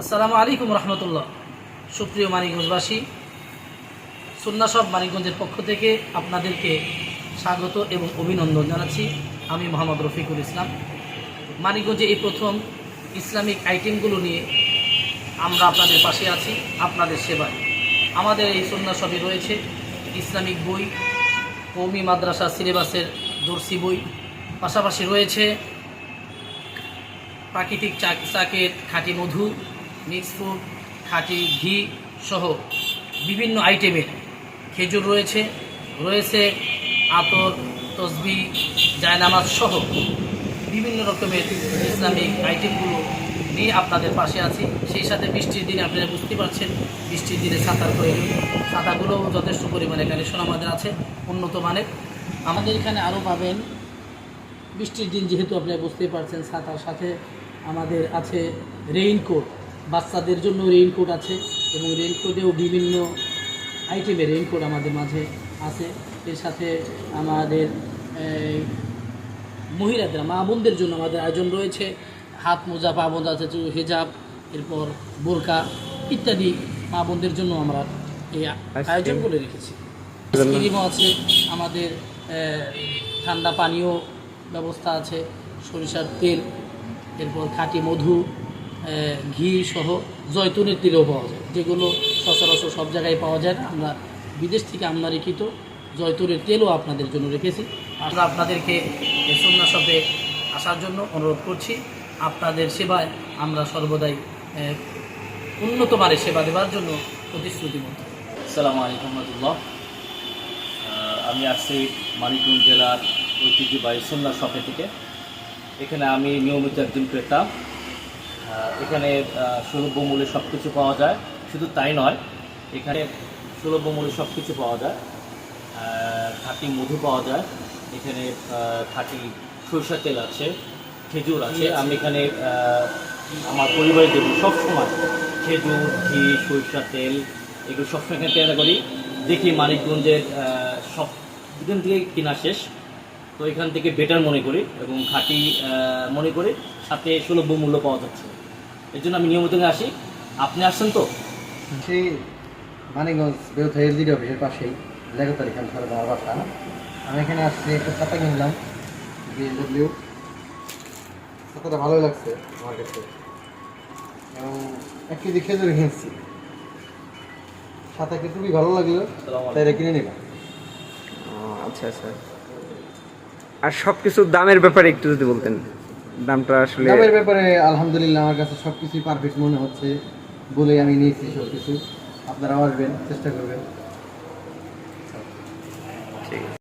আসসালামু আলাইকুম রহমতুল্লাহ। সুপ্রিয় মানিকগঞ্জবাসী, সুন্না সব মানিকগঞ্জের পক্ষ থেকে আপনাদেরকে স্বাগত এবং অভিনন্দন জানাচ্ছি। আমি মোহাম্মদ রফিকুল ইসলাম। মানিকগঞ্জে এই প্রথম ইসলামিক আইটেমগুলো নিয়ে আমরা আপনাদের পাশে আছি, আপনাদের সেবায়। আমাদের এই সুন্না সবই রয়েছে ইসলামিক বই, কৌমি মাদ্রাসা সিলেবাসের দর্শি বই। পাশাপাশি রয়েছে প্রাকৃতিক চাকের খাঁটি মধু মিক্স ফুড খাঁটি ঘি সহ বিভিন্ন আইটেমের খেজুর রয়েছে। রয়েছে আতর, তসবি, জায়নামাজ সহ বিভিন্ন রকমের ইসলামিক আইটেমগুলো নিয়ে আপনাদের পাশে আছি। সেই সাথে বৃষ্টির দিনে আপনারা বুঝতে পারছেন, বৃষ্টির দিনে ছাতার প্রয়োজন ছাতাগুলোও যথেষ্ট পরিমাণে এখানে আমাদের আছে, উন্নত মানের। আমাদের এখানে আরও পাবেন, বৃষ্টির দিন যেহেতু আপনি বুঝতেই পারছেন ছাতার সাথে আমাদের আছে রেইনকোট বাচ্চাদের জন্য রেইনকোট আছে এবং রেইনকোটেও বিভিন্ন আইটেমের রেইনকোট আমাদের মাঝে আছে। এর সাথে আমাদের মহিলাদের মা বোনদের জন্য আমাদের আয়োজন রয়েছে। হাত মোজা পা মোজা আছে হেজাব এরপর বোরকা ইত্যাদি মা বোনদের জন্য আমরা এই আয়োজন করে রেখেছি। ক্রিমও আছে আমাদের ঠান্ডা পানীয় ব্যবস্থা আছে সরিষার তেল এরপর খাঁটি মধু ঘি সহ জয়তুনের তেলও পাওয়া যায়। যেগুলো সচরাচর সব জায়গায় পাওয়া যায় না। আমরা বিদেশ থেকে আমদানিকৃত জয়তুনের তেলও আপনাদের জন্য রেখেছি। আমরা আপনাদেরকে শপে আসার জন্য অনুরোধ করছি, আপনাদের সেবায় আমরা সর্বদাই উন্নত মানের সেবা দেওয়ার জন্য প্রতিশ্রুতিবদ্ধ আসসালামু আলাইকুম রহমতুল্লাহ। আমি আসছি মানিকগঞ্জ জেলার ঐতিহ্যবাহী সন্ধ্যা শপে থেকে। এখানে আমি নিয়মিত একজন ক্রেতা। এখানে সুলভ মূল্যে সব কিছু পাওয়া যায়। শুধু তাই নয়, এখানে সুলভ মূল্যে সব কিছু পাওয়া যায়। খাঁটি মধু পাওয়া যায়। এখানে খাঁটি সরষের তেল আছে, খেজুর আছে। আমি এখানে আমার পরিবারের জন্য সবসময় খেজুর, ঘি, সরিষার তেল এগুলো সবসময় এখানে কেনা করি। দেখি মানিকগঞ্জের সব এখান থেকে কেনা শেষ। তো এখান থেকে বেটার মনে করি এবং খাঁটি মনে করি সাথে সুলভ মূল্য পাওয়া যাচ্ছে। এর জন্য আমি নিয়মিত আসি। আপনি আসছেন তো? সেই মানিকগঞ্জ বেউথা এলজিডি অফিসের পাশেই লেগতার এখান ধরে আমার বাসা আমি এখানে আসছি একটা ছাতা কিনলাম বিএমডব্লিউ ছাতাটা ভালোই লাগছে আমার কাছে। এবং এক কেজি খেজুর কিনছি। ছাতা কিন্তু খুবই ভালো লাগল তাই এটা কিনে নিলাম ও, আচ্ছা আচ্ছা। আর সবকিছুর দামের ব্যাপারে একটু যদি বলতেন। দামটা আসলে দামের ব্যাপারে আলহামদুলিল্লাহ আমার কাছে সব কিছুই পারফেক্ট মনে হচ্ছে। বলেই আমি নিয়েছি সবকিছু। আপনারা আসবেন চেষ্টা করবেন।